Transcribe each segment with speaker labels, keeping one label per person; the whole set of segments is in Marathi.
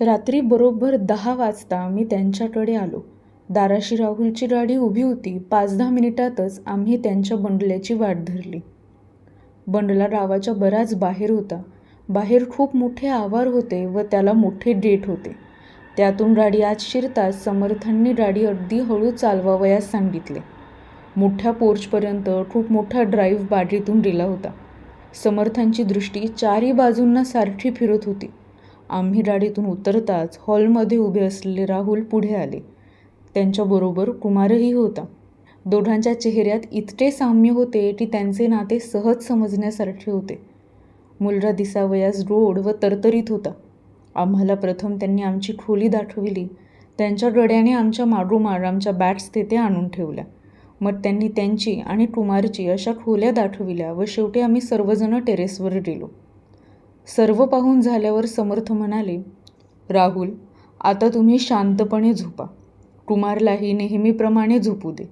Speaker 1: रात्री बरोबर दहा वाजता मी त्यांच्याकडे आलो. दाराशी राहुलची गाडी उभी होती. पाच दहा मिनिटातच आम्ही त्यांच्या बंडल्याची वाट धरली. बंडला गावाच्या बराच बाहेर होता. बाहेर खूप मोठे आवार होते व त्याला मोठे डेट होते. त्यातून गाडी आज शिरताच समर्थांनी गाडी अगदी हळू चालवावयास सांगितले. मोठ्या पोर्चपर्यंत खूप मोठा ड्राईव्ह बागेतून दिला होता. समर्थांची दृष्टी चारी बाजूंना सारखी फिरत होती. आम्ही गाडीतून उतरताच हॉलमध्ये उभे असलेले राहुल पुढे आले. त्यांच्याबरोबर कुमारही होता. दोघांच्या चेहऱ्यात इतके साम्य होते की त्यांचे नाते सहज समजण्यासारखे होते. मुलगा दिसावयास गोड व तरतरीत होता. आम्हाला प्रथम त्यांनी आमची खोली दाखविली. त्यांच्या गड्याने आमच्या मागोमाग आमच्या बॅट्स तेथे आणून ठेवल्या. मग त्यांनी त्यांची आणि कुमारची अशा खोल्या दाखविल्या व शेवटी आम्ही सर्वजण टेरेसवर गेलो. सर्व पाहून झाल्यावर समर्थ म्हणाले राहुल आता तुम्ही शांतपणे झोपा. कुमारलाही नेहमीप्रमाणे झोपू दे.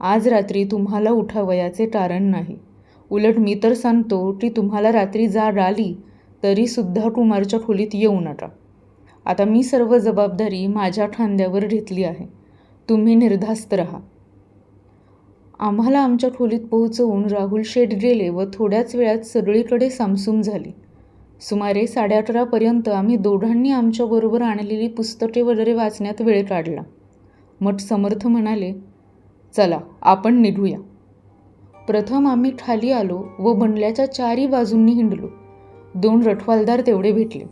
Speaker 1: आज रात्री तुम्हाला उठावयाचे कारण नाही. उलट मी तर सांगतो की तुम्हाला रात्री जाग आली तरीसुद्धा कुमारच्या खोलीत येऊ नका. आता मी सर्व जबाबदारी माझ्या खांद्यावर घेतली आहे. तुम्ही निर्धास्त राहा. आम्हाला आमच्या खोलीत पोहोचवून राहुल शेठ गेले व थोड्याच वेळात सगळीकडे सामसूम झाली. सुमारे साडेअठरापर्यंत आम्ही दोघांनी आमच्याबरोबर आणलेली पुस्तके वगैरे वाचण्यात वेळ काढला. मग समर्थ म्हणाले चला आपण निघूया. प्रथम आम्ही खाली आलो व बंगल्याच्या चारी बाजूंनी हिंडलो. दोन रठवालदार तेवढे भेटले.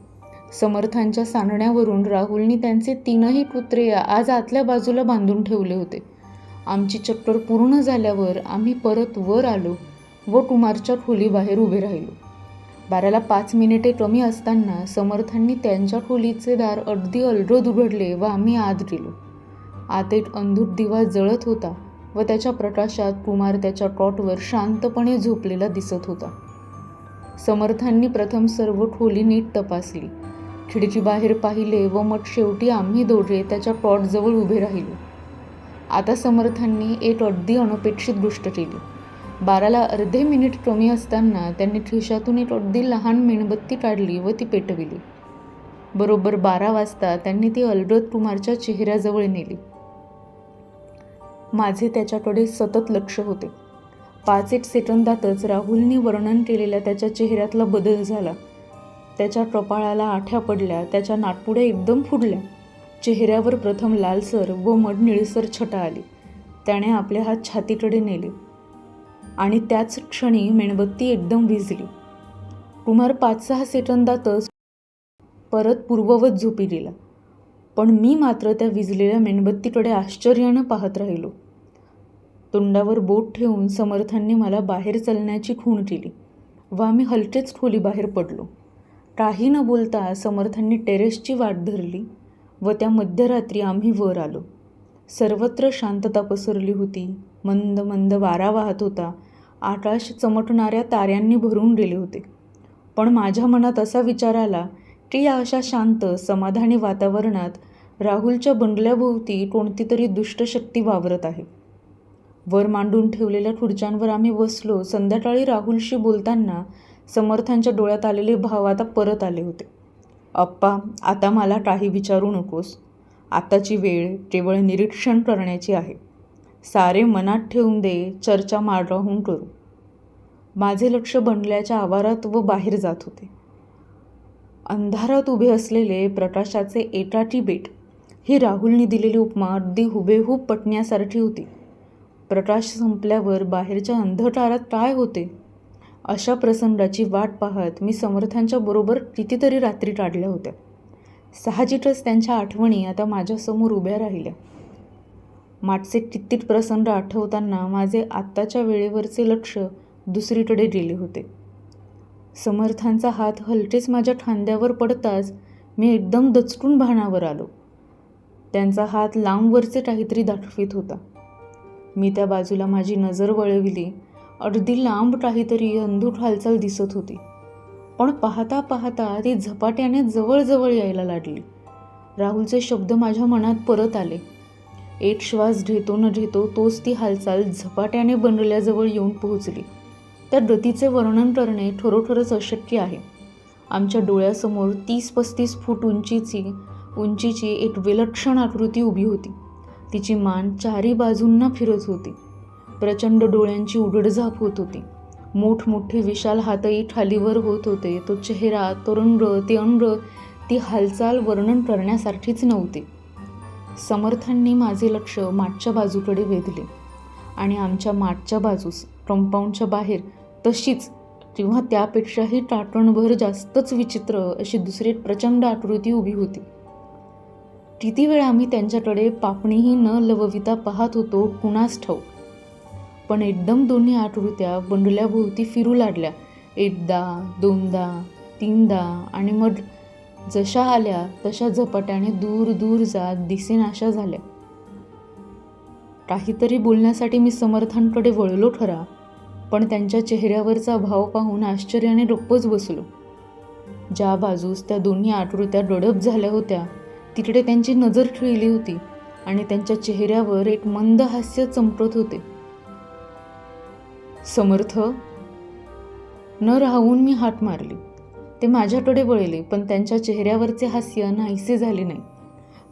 Speaker 1: समर्थांच्या सांगण्यावरून राहुलनी त्यांचे तीनही कुत्रे आज आतल्या बाजूला बांधून ठेवले होते. आमची चक्कर पूर्ण झाल्यावर आम्ही परत वर आलो व कुमारच्या खोलीबाहेर उभे राहिलो. बाराला पाच मिनिटे कमी असताना समर्थांनी त्यांच्या खोलीचे दार अगदी अलरोद उघडले व आम्ही आत गेलो. आत एक अंधूर दिवा जळत होता व त्याच्या प्रकाशात कुमार त्याच्या कॉटवर शांतपणे झोपलेला दिसत होता. समर्थांनी प्रथम सर्व खोली नीट तपासली. खिडकी बाहेर पाहिले व मग शेवटी आम्ही दोघे त्याच्या कॉटजवळ उभे राहिलो. आता समर्थांनी एक अगदी अनपेक्षित गोष्ट केली. बाराला अर्धे मिनिट कमी असताना त्यांनी खिशातून एक अगदी लहान मेणबत्ती काढली व ती पेटविली. बरोबर बारा वाजता त्यांनी ती अलगद कुमारच्या चेहऱ्याजवळ नेली. माझे त्याच्याकडे सतत लक्ष होते. पाच एक सेकंदातच राहुलने वर्णन केलेल्या त्याच्या चेहऱ्यातला बदल झाला. त्याच्या कपाळाला आठ्या पडल्या त्याच्या नाटपुड्या एकदम फुडल्या चेहऱ्यावर प्रथम लालसर व मड निळसर छटा आली. त्याने आपले हात छातीकडे नेले. आणि त्याच क्षणी मेणबत्ती एकदम विजली कुमार पाच सहा सेकंदातच परत पूर्ववत झोपी गेला. पण मी मात्र त्या विजलेल्या मेणबत्तीकडे आश्चर्यानं पाहत राहिलो. तोंडावर बोट ठेवून समर्थांनी मला बाहेर चालण्याची खूण केली व आम्ही हलकेच खोलीबाहेर पडलो. काही न बोलता समर्थांनी टेरेसची वाट धरली व त्या मध्यरात्री आम्ही वर आलो. सर्वत्र शांतता पसरली होती. मंद मंद वारा वाहत होता. आकाश चमकणाऱ्या ताऱ्यांनी भरून गेले होते. पण माझ्या मनात असा विचार आला की या अशा शांत समाधानी वातावरणात राहुलच्या बंगल्याभोवती कोणती तरी दुष्टशक्ती वावरत आहे. वर मांडून ठेवलेल्या खुर्च्यांवर आम्ही बसलो. संध्याकाळी राहुलशी बोलताना समर्थांच्या डोळ्यात आलेले भाव आता परत आले होते. अप्पा आता मला काही विचारू नकोस. आताची वेळ केवळ निरीक्षण करण्याची आहे. सारे मनात ठेवून दे चर्चा मार्गाहून करू. माझे लक्ष बनल्याच्या आवारात व बाहेर जात होते. अंधारात उभे असलेले प्रकाशाचे एटाटी बेट ही राहुलने दिलेली उपमा अगदी हुबेहूब पटण्यासारखी होती. प्रकाश संपल्यावर बाहेरच्या अंधकारात काय होते? अशा प्रसंगाची वाट पाहत मी समर्थांच्या बरोबर कितीतरी रात्री काढल्या होत्या. साहजिकच त्यांच्या आठवणी आता माझ्यासमोर उभ्या राहिल्या. मागचे कित्येक प्रसंग आठवताना माझे आत्ताच्या वेळेवरचे लक्ष दुसरीकडे गेले होते. समर्थांचा हात हलकेच माझ्या खांद्यावर पडताच मी एकदम दचकून भानावर आलो. त्यांचा हात लांबवरचे काहीतरी दाखवित होता. मी त्या बाजूला माझी नजर वळविली. अगदी लांब काहीतरी अंधूक हालचाल दिसत होती. पण पाहता पाहता ती झपाट्याने जवळजवळ यायला लागली. राहुलचे शब्द माझ्या मनात परत आले. एक श्वास घेतो न घेतो तोच ती हालचाल झपाट्याने बनलेल्याजवळ येऊन पोहोचली. त्या गतीचे वर्णन करणे खरोखरच अशक्य आहे. आमच्या डोळ्यासमोर तीस पस्तीस फूट उंचीची उंचीची एक विलक्षण आकृती उभी होती. तिची मान चारी बाजूंना फिरत होती. प्रचंड डोळ्यांची उघडझाप होत होती. मोठमोठे विशाल हातही खालीवर होत होते. तो चेहरा तो रंग ते अंग ती हालचाल वर्णन करण्यासारखीच नव्हती. समर्थांनी माझे लक्ष मागच्या बाजूकडे वेधले. आणि आमच्या मागच्या बाजूस कंपाऊंडच्या बाहेर तशीच किंवा त्यापेक्षाही टाटणभर जास्तच विचित्र अशी दुसरी प्रचंड आकृती उभी होती. किती वेळ आम्ही त्यांच्याकडे पापणीही न लवविता पाहत होतो कुणास ठाऊक. पण एकदम दोन्ही आकृत्या बंडल्याभोवती फिरू लागल्या. एकदा दोनदा तीनदा आणि मग जशा आल्या तशा झपाट्याने दूर दूर जात दिसेनाशा झाल्या. काहीतरी बोलण्यासाठी मी समर्थांकडे वळलो खरा पण त्यांच्या चेहऱ्यावरचा भाव पाहून आश्चर्याने डोक्कच बसलो. ज्या बाजूस त्या दोन्ही आकृत्या डडप झाल्या होत्या तिकडे त्यांची नजर खिळली होती आणि त्यांच्या चेहऱ्यावर एक मंद हास्य चमकत होते. समर्थ न राहून मी हात मारली. ते माझ्याकडे वळले पण त्यांच्या चेहऱ्यावरचे हास्य नाहीसे झाले नाही.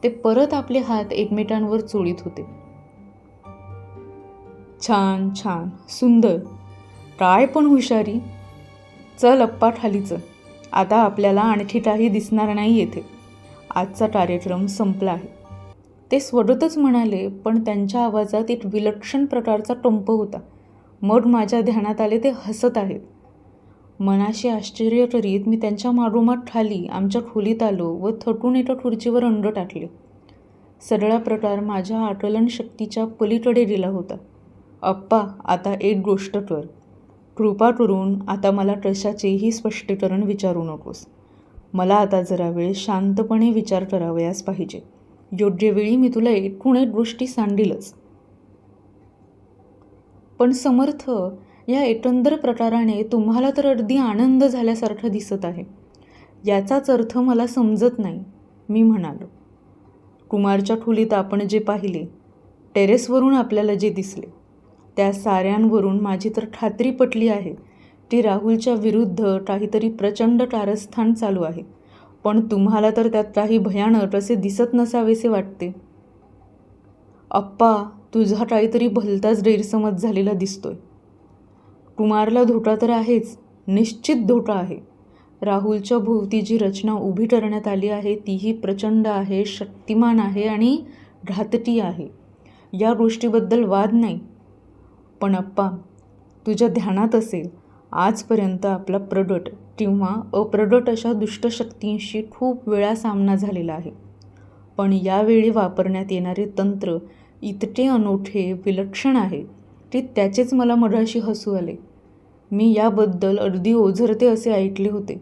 Speaker 1: ते परत आपले हात एकमेकांवर चोळीत होते. छान छान सुंदर. काय पण हुशारी. चल अप्पा खाली चल आता आपल्याला आणखी काही दिसणार नाही येथे. आजचा कार्यक्रम संपला आहे. ते स्वतःच म्हणाले पण त्यांच्या आवाजात एक विलक्षण प्रकारचा टंप होता. मग माझ्या ध्यानात आले ते हसत आहेत. मनाशी आश्चर्य करीत मी त्यांच्या मागोमाग खाली आमच्या खोलीत आलो व थटून एका खुर्चीवर अंड टाकले. सगळा प्रकार माझ्या आकलन शक्तीच्या पलीकडे गेला होता. अप्पा आता एक गोष्ट कर. कृपा करून आता मला कशाचेही स्पष्टीकरण विचारू नकोस. मला आता जरा वेळ शांतपणे विचार करावयास पाहिजे. योग्य वेळी मी तुला एकूण एक गोष्टी सांडीलच. पण समर्थ या एकंदर प्रकाराने तुम्हाला तर अगदी आनंद झाल्यासारखं दिसत आहे. याचाच अर्थ मला समजत नाही मी म्हणालो. कुमारच्या खोलीत आपण जे पाहिले टेरेसवरून आपल्याला जे दिसले त्या साऱ्यांवरून माझी तर खात्री पटली आहे की राहुलच्या विरुद्ध काहीतरी प्रचंड कारस्थान चालू आहे. पण तुम्हाला तर त्यात काही भयानक असे दिसत नसावेसे वाटते. अप्पा तुझा काहीतरी भलताच गैरसमज झालेला दिसतोय. कुमारला धोका तर आहेच निश्चित धोका आहे. राहुलच्या भोवती जी रचना उभी करण्यात आली आहे तीही प्रचंड आहे शक्तिमान आहे आणि घातकी आहे. या गोष्टीबद्दल वाद नाही. पण अप्पा तुझ्या ध्यानात असेल आजपर्यंत आपला प्रगट किंवा अप्रगट अशा दुष्टशक्तींशी खूप वेळा सामना झालेला आहे. पण यावेळी वापरण्यात येणारे तंत्र इतके अनोखे विलक्षण आहे. की त्याचेच मला मधाशी हसू आले. मी याबद्दल अगदी ओझरते असे ऐकले होते.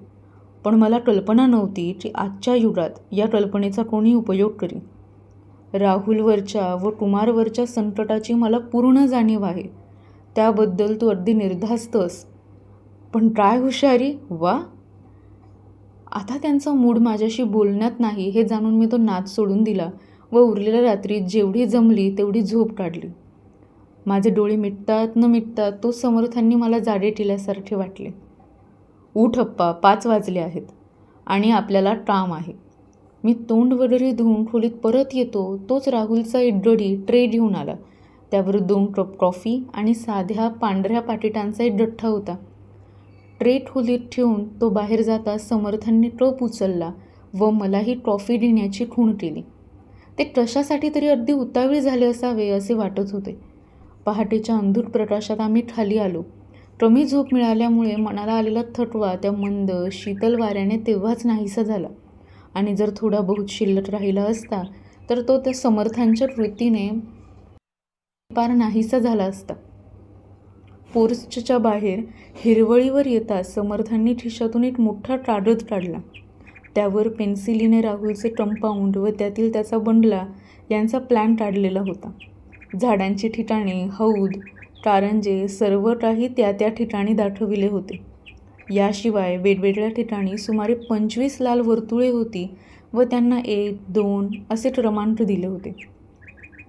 Speaker 1: पण मला कल्पना नव्हती की आजच्या युगात या कल्पनेचा कोणी उपयोग करी राहुलवरच्या व कुमारवरच्या संकटाची मला पूर्ण जाणीव आहे. त्याबद्दल तू अगदी निर्धास्तस पण काय हुशारी वा! आता त्यांचा मूड माझ्याशी बोलण्यात नाही हे जाणून मी तो नाच सोडून दिला व उरलेल्या रात्री जेवढी जमली तेवढी झोप काढली. माझे डोळे मिटतात न मिटतात तो समर्थांनी मला जाडे ठेल्यासारखे वाटले. उठ अप्पा पाच वाजले आहेत आणि आपल्याला काम आहे. मी तोंड वगैरे धुवून खोलीत परत येतो. तोच राहुलचा इडडी ट्रे घेऊन आला. त्यावर दोन कप कॉफी आणि साध्या पांढऱ्या पाकिटांचा एक डठ्ठा होता. ट्रे खोलीत ठेवून तो बाहेर जाता समर्थांनी कप उचलला व मलाही कॉफी देण्याची खूण केली. ते कशासाठी तरी अगदी उतावीळ झाले असावे असे वाटत होते. पहाटेच्या अंधूर प्रकाशात आम्ही खाली आलो. कमी झोप मिळाल्यामुळे मनाला आलेला थकवा त्या मंद शीतल वाऱ्याने तेव्हाच नाहीसा झाला. आणि जर थोडा बहुत शिल्लक राहिला असता तर तो त्या समर्थांच्या कृतीने पार नाहीसा झाला असता. पोर्चच्या बाहेर हिरवळीवर येता समर्थांनी खिशातून एक मोठा कागद काढला. त्यावर पेन्सिलीने राहुलचे कंपाऊंड व त्यातील त्याचा बंडला यांचा प्लॅन काढलेला होता. झाडांची ठिकाणे हौद कारंजे सर्व काही त्या त्या ठिकाणी दाखविले होते. याशिवाय वेगवेगळ्या ठिकाणी सुमारे पंचवीस लाल वर्तुळे होती व त्यांना एक दोन असे क्रमांक दिले होते.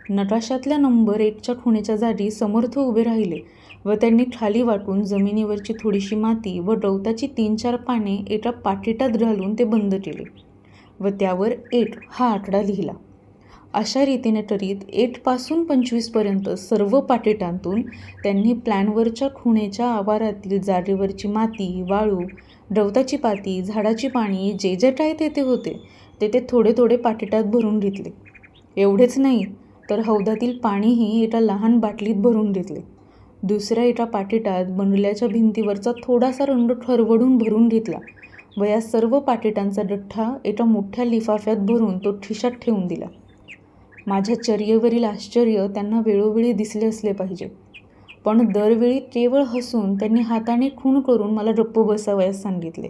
Speaker 1: नकाशातल्या नंबर एकच्या खुणेच्या जागी समर्थ उभे राहिले व त्यांनी खाली वाटून जमिनीवरची थोडीशी माती व गवताची तीन चार पाने एका पाकिटात घालून ते बंद केले व त्यावर एट हा आकडा लिहिला. अशा रीतीने तरीत एटपासून पंचवीसपर्यंत सर्व पाकिटांतून त्यांनी प्लॅनवरच्या खुणेच्या आवारातील जागेवरची माती वाळू गवताची पाती झाडाची पाणी जे जे काय तेथे होते ते ते थोडे थोडे पाकिटात भरून घेतले. एवढेच नाही तर हौदातील पाणीही एका लहान बाटलीत भरून घेतले. दुसऱ्या एका पाकिटात बंगल्याच्या भिंतीवरचा थोडासा रंग ठरवडून भरून घेतला व या सर्व पाकिटांचा डठ्ठा एका मोठ्या लिफाफ्यात भरून तो ठिशात ठेवून दिला. माझ्या चर्येवरील आश्चर्य त्यांना वेळोवेळी दिसले असले पाहिजे. पण दरवेळी केवळ हसून त्यांनी हाताने खूण करून मला गप्प बसावयास सांगितले.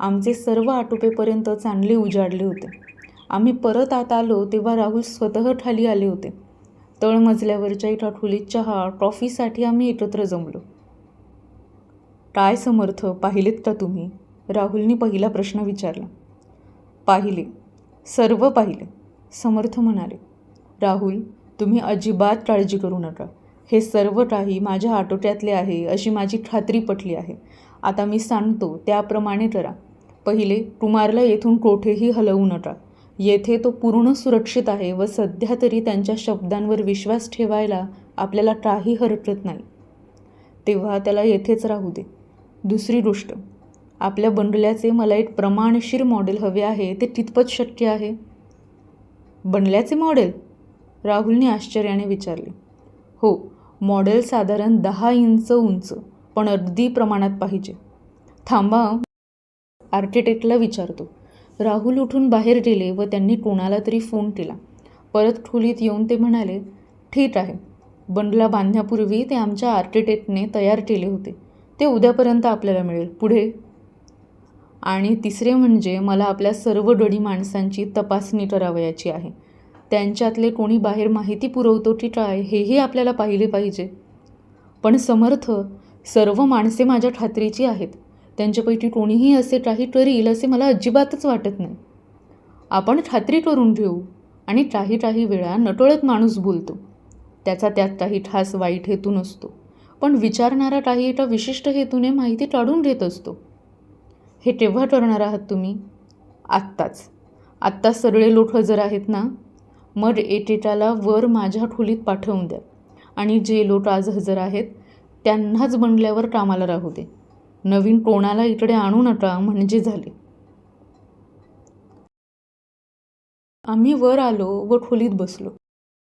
Speaker 1: आमचे सर्व आटोपेपर्यंत चांगले उजाडले होते. आम्ही परत आत आलो तेव्हा राहुल स्वतः खाली आले होते. तळमजल्यावरच्या एका खोलीत चहा ट्रॉफीसाठी आम्ही एकत्र जमलो. काय समर्थ पाहिलेत का तुम्ही? राहुलनी पहिला प्रश्न विचारला. पाहिले. सर्व पाहिले समर्थ म्हणाले. राहुल तुम्ही अजिबात काळजी करू नका. हे सर्व काही माझ्या आटोक्यातले आहे अशी माझी खात्री पटली आहे. आता मी सांगतो त्याप्रमाणे करा. पहिले कुमारला येथून कोठेही हलवू नका. येथे तो पूर्ण सुरक्षित आहे व सध्या तरी त्यांच्या शब्दांवर विश्वास ठेवायला आपल्याला काही हरकत नाही. तेव्हा त्याला येथेच राहू दे. दुसरी गोष्ट आपल्या बंगल्याचे मला एक प्रमाणशीर मॉडेल हवे आहे ते कितपत शक्य आहे. बंगल्याचे मॉडेल? राहुलने आश्चर्याने विचारले. हो मॉडेल साधारण दहा इंच उंच पण अगदी प्रमाणात पाहिजे. थांबा आर्किटेक्टला विचारतो. राहुल उठून बाहेर गेले व त्यांनी कोणाला तरी फोन केला. परत खोलीत येऊन ते म्हणाले ठीक आहे. बंडला बांधण्यापूर्वी ते आमच्या आर्किटेक्टने तयार केले होते. ते उद्यापर्यंत आपल्याला मिळेल. पुढे. आणि तिसरे म्हणजे मला आपल्या सर्व गडी माणसांची तपासणी करावयाची आहे. त्यांच्यातले कोणी बाहेर माहिती पुरवतो की काय हेही आपल्याला पाहिले पाहिजे. पण समर्थ सर्व माणसे माझ्या खात्रीची आहेत. त्यांच्यापैकी कोणीही असे काही करील असे मला अजिबातच वाटत नाही. आपण खात्री करून घेऊ आणि काही काही वेळा नटोळत माणूस बोलतो. त्याचा त्यात काही खास वाईट हेतू नसतो. पण विचारणारा काही एका विशिष्ट हेतूने माहिती काढून घेत असतो. हे केव्हा करणार आहात तुम्ही? आत्ताच. आत्ता सगळे लोक हजर आहेत ना मग एकेकाला वर माझ्या खोलीत पाठवून द्या. आणि जे लोक आज हजर आहेत त्यांनाच बनल्यावर कामाला राहू दे. नवीन कोणाला इकडे आणू नका म्हणजे झाले. आम्ही वर आलो व खोलीत बसलो.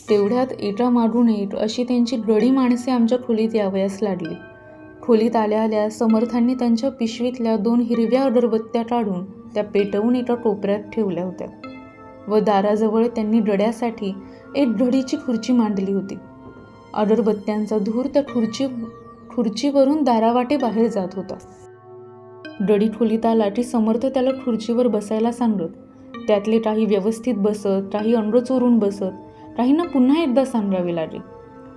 Speaker 1: तेवढ्यात एका मागून एक अशी त्यांची गडी माणसे आमच्या खोलीत यावयास लागली. खोलीत आल्या आल्या समर्थांनी त्यांच्या पिशवीतल्या दोन हिरव्या अगरबत्त्या काढून त्या पेटवून एका कोपऱ्यात ठेवल्या होत्या. व दाराजवळ त्यांनी डड्यासाठी एक ढडीची खुर्ची मांडली होती. अगरबत्त्यांचा धूर त्या खुर्ची खुर्चीवरून दारावाटे बाहेर जात होता. डडी खोलीत आला की समर्थ त्याला खुर्चीवर बसायला सांगत त्यातले काही व्यवस्थित बसत काही अंड चोरून बसत काहींना पुन्हा एकदा सांगावे लागले.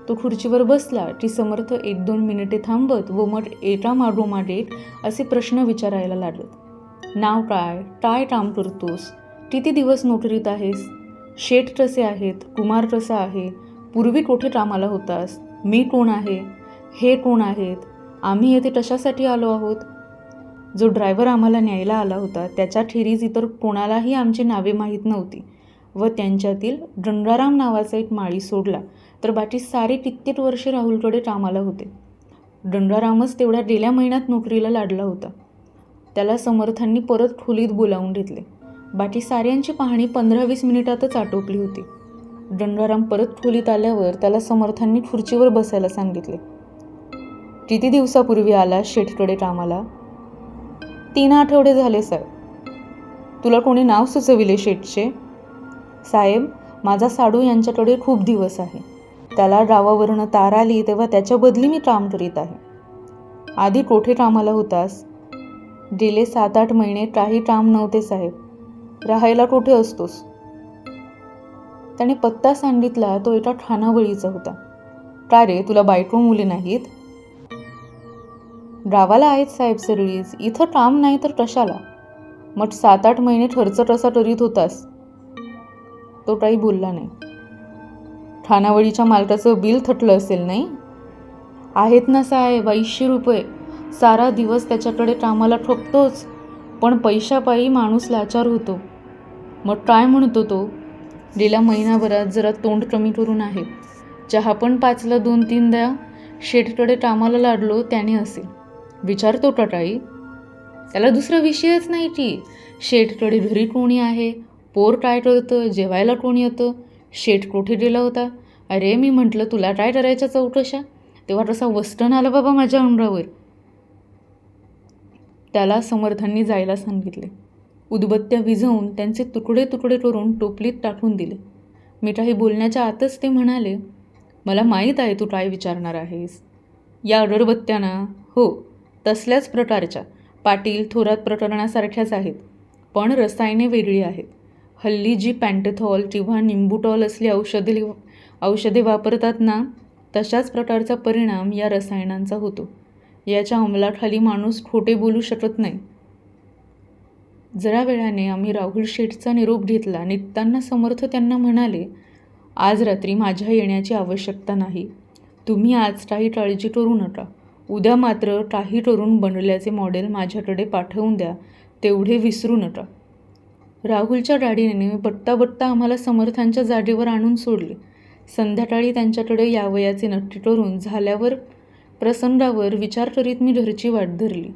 Speaker 1: तो खुर्चीवर बसला की समर्थ एक दोन मिनिटे थांबत व मग एका मागोमागे असे प्रश्न विचारायला लागत नाव काय? काय काम करतोस? किती दिवस नोकरीत आहेस. शेठ कसे आहेत कुमार कसा आहे. पूर्वी कोठे कामाला होतास? मी कोण आहे? हे कोण आहेत? आम्ही येथे कशासाठी आलो आहोत? जो ड्रायव्हर आम्हाला न्यायला आला होता त्याच्या ठेरीज इतर कोणालाही आमची नावे माहीत नव्हती. व त्यांच्यातील गंगाराम नावाचा एक माळी सोडला तर बाकी सारे कित्येक वर्षे राहुलकडे कामाला होते. गंगारामच तेवढ्या गेल्या महिन्यात नोकरीला लाडला होता. त्याला समर्थांनी परत खोलीत बोलावून घेतले. बाकी साऱ्यांची पाहणी पंधरा वीस मिनिटातच आटोपली होती. दंडाराम परत खोलीत आल्यावर त्याला समर्थांनी खुर्चीवर बसायला सांगितले. किती दिवसापूर्वी आला शेठकडे कामाला? तीन आठवडे झाले साहेब तुला कोणी नाव सुचविले शेठचे? साहेब माझा साडू यांच्याकडे खूप दिवस आहे. त्याला गावावरनं तार आली तेव्हा त्याच्या बदली मी काम करीत आहे. आधी कोठे कामाला होतास? गेले सात आठ महिने काही काम नव्हते साहेब. राहायला कुठे असतोस? त्याने पत्ता सांगितला तो एका ठाणावळीचा होता. का रे तुला बायको मुले नाहीत? गावाला आहेत साहेब सगळीच इथं काम नाही तर कशाला? मग सात आठ महिने खर्च कसा करीत होतास. तो काही बोलला नाही. ठाणावळीच्या मालकाचं बिल थटलं असेल नाही? आहेत ना साहेब ऐंशी रुपये. सारा दिवस त्याच्याकडे कामाला ठोकतोच. पण पैशापायी माणूस लाचार होतो. मग काय म्हणतो तो? गेल्या महिनाभरात जरा तोंड कमी करून आहे. चहा पण पाचला दोन तीन द्या. शेठकडे कामाला लाडलो त्याने असेल विचारतो का त्याला दुसरा विषयच नाही की शेठकडे घरी कोणी आहे? पोर काय करतं? जेवायला कोणी येतं? शेठ कोठे गेला होता? अरे मी म्हटलं तुला काय करायच्या चौकशा? तेव्हा तसा वस्टन आला बाबा माझ्या अंगावर. त्याला समर्थांनी जायला सांगितले. उदबत्त्या विझवून त्यांचे तुकडे तुकडे करून टोपलीत टाकून दिले. मी काही बोलण्याच्या आतच ते म्हणाले मला माहीत आहे तू काय विचारणार आहेस. या अगरबत्त्या ना हो तसल्याच प्रकारच्या. पाटील थोरात प्रकरणासारख्याच आहेत पण रसायने वेगळी आहेत. हल्ली जी पॅन्टेथॉल किंवा निंबूटॉल असली औषधे औषधे वापरतात ना तशाच प्रकारचा परिणाम या रसायनांचा होतो. याच्या अंमलाखाली माणूस खोटे बोलू शकत नाही. जरा वेळाने आम्ही राहुल शेठचा निरोप घेतला निघताना समर्थ त्यांना म्हणाले आज रात्री माझ्या येण्याची आवश्यकता नाही. तुम्ही आज काही काळजी करू नका. उद्या मात्र काही करून बनवल्याचे मॉडेल माझ्याकडे पाठवून द्या. तेवढे विसरू नका. राहुलच्या गाडीने बट्टा बट्टा आम्हाला समर्थांच्या जागेवर आणून सोडले. संध्याकाळी त्यांच्याकडे यावयाचे नक्की करून झाल्यावर प्रसंगावर विचार करीत मी घरची वाट धरली.